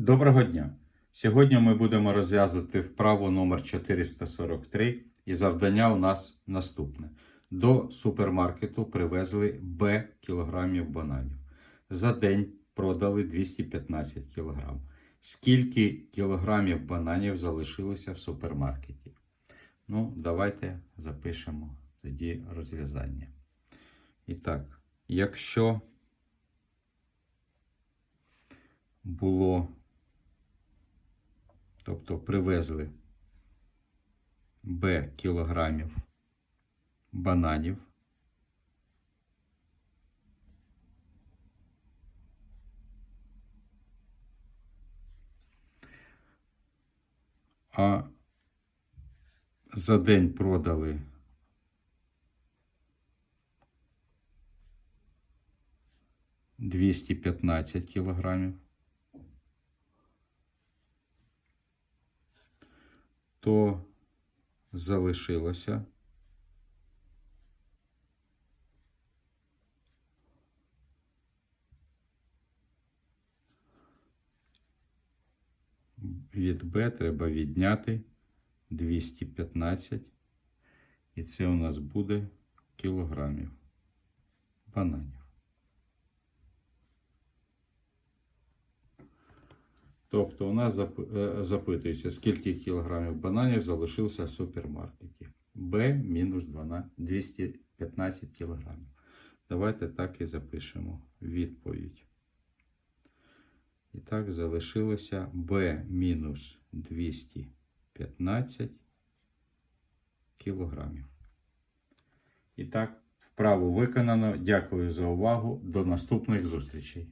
Доброго дня! Сьогодні ми будемо розв'язувати вправу номер 443 і завдання у нас наступне. До супермаркету привезли Б кілограмів бананів. За день продали 215 кілограм. Скільки кілограмів бананів залишилося в супермаркеті? Ну, давайте запишемо тоді розв'язання. І так, якщо було Тобто привезли Б кілограмів бананів. А за день продали двісті п'ятнадцять кілограмів. То залишилося від Б треба відняти 215, і це у нас буде кілограмів бананів. Тобто у нас е, запитується, скільки кілограмів бананів залишилося в супермаркеті. Б мінус 215 кілограмів. Давайте так і запишемо відповідь. І так, залишилося Б мінус 215 кілограмів. І так, вправу виконано. Дякую за увагу. До наступних зустрічей.